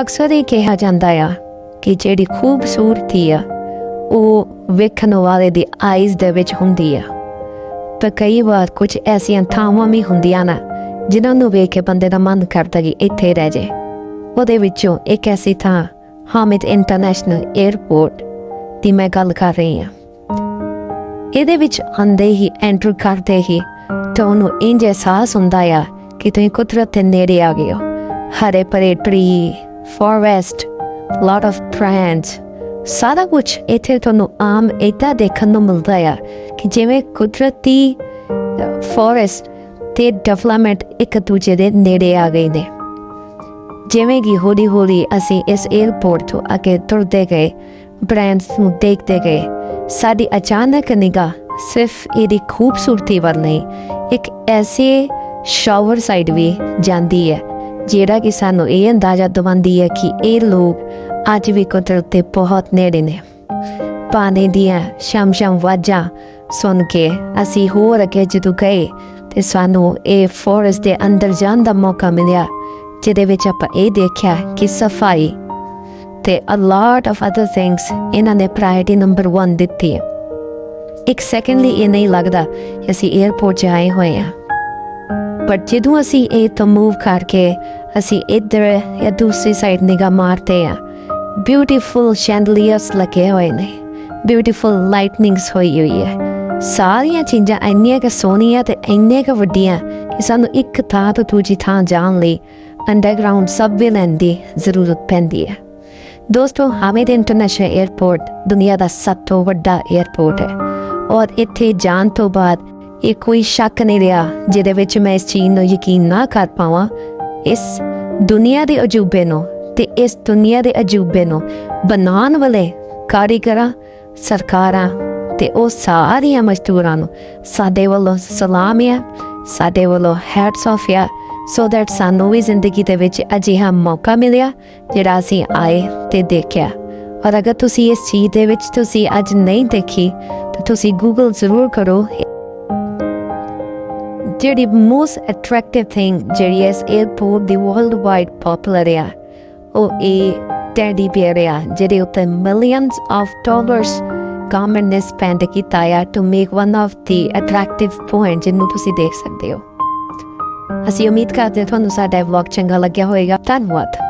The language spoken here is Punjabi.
ਅਕਸਰ ਇਹ ਕਿਹਾ ਜਾਂਦਾ ਆ ਕਿ ਜਿਹੜੀ ਖੂਬਸੂਰਤੀ ਆ, ਉਹ ਵੇਖਣ ਵਾਲੇ ਦੀ ਆਈਜ਼ ਦੇ ਵਿੱਚ ਹੁੰਦੀ ਆ। ਤਾਂ ਕਈ ਵਾਰ ਕੁਝ ਐਸੀਆਂ ਥਾਵਾਂ ਵੀ ਹੁੰਦੀਆਂ ਨੇ, ਜਿਨ੍ਹਾਂ ਨੂੰ ਵੇਖ ਕੇ ਬੰਦੇ ਦਾ ਮਨ ਕਰਦਾ ਕਿ ਇੱਥੇ ਰਹਿ ਜੇ। ਉਹਦੇ ਵਿੱਚੋਂ ਇੱਕ ਐਸੀ ਥਾਂ, ਹਾਮਿਦ ਇੰਟਰਨੈਸ਼ਨਲ 에ਅਰਪੋਰਟ ਦੀ ਮੈਂ ਗੱਲ ਕਰ ਰਹੀ ਹਾਂ। ਇਹਦੇ ਵਿੱਚ ਆਂਦੇ ਹੀ, ਐਂਟਰ ਕਰਦੇ ਹੀ ਤੁਹਾਨੂੰ ਇੰਜ ਅਹਿਸਾਸ ਹੁੰਦਾ ਆ ਕਿ ਤੁਸੀਂ ਕੁਦਰਤ ਦੇ ਨੇੜੇ ਆ ਗਏ ਹੋ। ਹਰੇ ਭਰੇ tree forest lot of plants ਸਾਰਾ ਕੁਝ ਇੱਥੇ ਤੁਹਾਨੂੰ ਆਮ ਏਦਾਂ ਦੇਖਣ ਨੂੰ ਮਿਲਦਾ ਆ ਕਿ ਜਿਵੇਂ ਕੁਦਰਤੀ ਫੋਰੈਸਟ ਤੇ ਡਿਵੈਲਪਮੈਂਟ ਇੱਕ ਦੂਜੇ ਦੇ ਨੇੜੇ ਆ ਗਏ ਨੇ ਜਿਵੇਂ ਕਿ ਹੌਲੀ ਹੌਲੀ ਅਸੀਂ ਇਸ 에ਅਰਪੋਰਟ ਤੋਂ ਅੱਗੇ ਤੁਰਦੇ ਗਏ ਬ੍ਰਾਂਡਸ ਨੂੰ ਦੇਖਦੇ ਗਏ ਸਾਡੀ ਅਚਾਨਕ ਨਿਗਾਹ ਸਿਰਫ ਇਹਦੀ ਖੂਬਸੂਰਤੀ ਵੱਲ ਨਹੀਂ ਇੱਕ ਐਸੇ ਸ਼ਾਵਰ ਸਾਈਡ ਵੀ ਜਾਂਦੀ ਹੈ ਜਿਹੜਾ ਕਿ ਸਾਨੂੰ ਇਹ ਅੰਦਾਜ਼ਾ ਦਿਵਾਉਂਦੀ ਹੈ ਕਿ ਇਹ ਲੋਕ ਅੱਜ ਵੀ ਕੁਦਰਤ ਦੇ ਬਹੁਤ ਨੇੜੇ ਨੇ। ਪਾਣੀ ਦੀਆਂ ਸ਼ਮ ਸ਼ਮ ਵਾਜਾਂ ਸੁਣ ਕੇ ਅਸੀਂ ਹੋਰ ਅੱਗੇ ਜਦੋਂ ਗਏ ਤੇ ਸਾਨੂੰ ਇਹ ਫੋਰੈਸਟ ਦੇ ਅੰਦਰ ਜਾਣ ਦਾ ਮੌਕਾ ਮਿਲਿਆ, ਜਿਹਦੇ ਵਿੱਚ ਆਪਾਂ ਇਹ ਦੇਖਿਆ ਕਿ ਸਫ਼ਾਈ ਤੇ a lot of other things ਇਹਨਾਂ ਨੇ ਪ੍ਰਾਇੋਰਟੀ ਨੰਬਰ 1 ਦਿੱਤੀ ਹੈ। ਇੱਕ ਸੈਕਿੰਡ ਲਈ ਇਹ ਨਹੀਂ ਲੱਗਦਾ ਅਸੀਂ 에ਅਰਪੋਰਟ 'ਚ ਆਏ ਹੋਏ ਹਾਂ। ਪਰ ਜਦੋਂ ਅਸੀਂ ਇਹ ਤੋਂ ਮੂਵ ਕਰਕੇ ਅਸੀਂ ਇੱਧਰ ਜਾਂ ਦੂਸਰੀ ਸਾਈਡ ਨਿਗਾਹ ਮਾਰਦੇ ਹਾਂ ਬਿਊਟੀਫੁਲ ਸ਼ੈਂਡਲੀਅਰਸ ਲੱਗੇ ਹੋਏ ਨੇ ਬਿਊਟੀਫੁਲ ਲਾਈਟਨਿੰਗਸ ਹੋਈ ਹੋਈ ਹੈ। ਸਾਰੀਆਂ ਚੀਜ਼ਾਂ ਇੰਨੀਆਂ ਕਿ ਸੋਹਣੀਆਂ ਤੇ ਇੰਨੀਆਂ ਕਿ ਵੱਡੀਆਂ ਕਿ ਸਾਨੂੰ ਇੱਕ ਥਾਂ ਤੋਂ ਦੂਜੀ ਥਾਂ ਜਾਣ ਲਈ ਅੰਡਰਗਰਾਉਂਡ ਸਬਵੇ ਲੈਣ ਦੀ ਜ਼ਰੂਰਤ ਪੈਂਦੀ ਹੈ। ਦੋਸਤੋ ਹਾਮਿਦ ਇੰਟਰਨੈਸ਼ਨਲ 에ਅਰਪੋਰਟ ਦੁਨੀਆ ਦਾ ਸਭ ਤੋਂ ਵੱਡਾ 에ਅਰਪੋਰਟ ਹੈ। ਔਰ ਇੱਥੇ ਜਾਣ ਤੋਂ ਬਾਅਦ ਇਹ ਕੋਈ ਸ਼ੱਕ ਨਹੀਂ ਰਿਹਾ ਜਿਹਦੇ ਵਿੱਚ ਮੈਂ ਇਸ ਚੀਜ਼ ਨੂੰ ਯਕੀਨ ਨਾ ਕਰ ਪਾਵਾਂ। ਇਸ ਦੁਨੀਆ ਦੇ ਅਜੂਬੇ ਨੂੰ ਤੇ ਇਸ ਦੁਨੀਆ ਦੇ ਅਜੂਬੇ ਨੂੰ ਬਣਾਉਣ ਵਾਲੇ ਕਾਰੀਗਰਾਂ, ਸਰਕਾਰਾਂ ਤੇ ਉਹ ਸਾਰੀਆਂ ਮਜ਼ਦੂਰਾਂ ਨੂੰ ਸਾਡੇ ਵੱਲੋਂ ਸਲਾਮ ਹੈ, ਸਾਡੇ ਵੱਲੋਂ ਹੈਟਸ ਆਫ ਹੈ ਸੋ ਦੈਟ ਸਾਨੂੰ ਵੀ ਜ਼ਿੰਦਗੀ ਦੇ ਵਿੱਚ ਅਜਿਹਾ ਮੌਕਾ ਮਿਲਿਆ ਜਿਹੜਾ ਅਸੀਂ ਆਏ ਤੇ ਦੇਖਿਆ। ਔਰ ਅਗਰ ਤੁਸੀਂ ਇਸ ਚੀਜ਼ ਦੇ ਵਿੱਚ ਤੁਸੀਂ ਅੱਜ ਨਹੀਂ ਦੇਖੀ, ਤਾਂ ਤੁਸੀਂ ਗੂਗਲ ਜ਼ਰੂਰ ਕਰੋ। ਜਿਹੜੀ ਮੋਸਟ ਅਟਰੈਕਟਿਵ ਥਿੰਗ ਜਿਹੜੀ ਇਸ 에ਅਰਪੋਰਟ ਦੀ ਵਰਲਡ ਵਾਈਡ ਪਪੂਲਰ ਆ ਉਹ ਇਹ ਟੈਡੀ ਬੀਅਰ ਆ ਜਿਹੜੇ ਉੱਤੇ ਮਿਲੀਅਨਸ ਆਫ ਡਾਲਰਸ ਗਵਰਨਮੈਂਟ ਨੇ ਸਪੈਂਡ ਕੀਤਾ ਆ to make one of the attractive point ਜਿਹਨੂੰ ਤੁਸੀਂ ਦੇਖ ਸਕਦੇ ਹੋ ਅਸੀਂ ਉਮੀਦ ਕਰਦੇ ਹਾਂ ਤੁਹਾਨੂੰ ਸਾਡਾ ਵਲੌਗ ਚੰਗਾ ਲੱਗਿਆ ਹੋਵੇਗਾ ਧੰਨਵਾਦ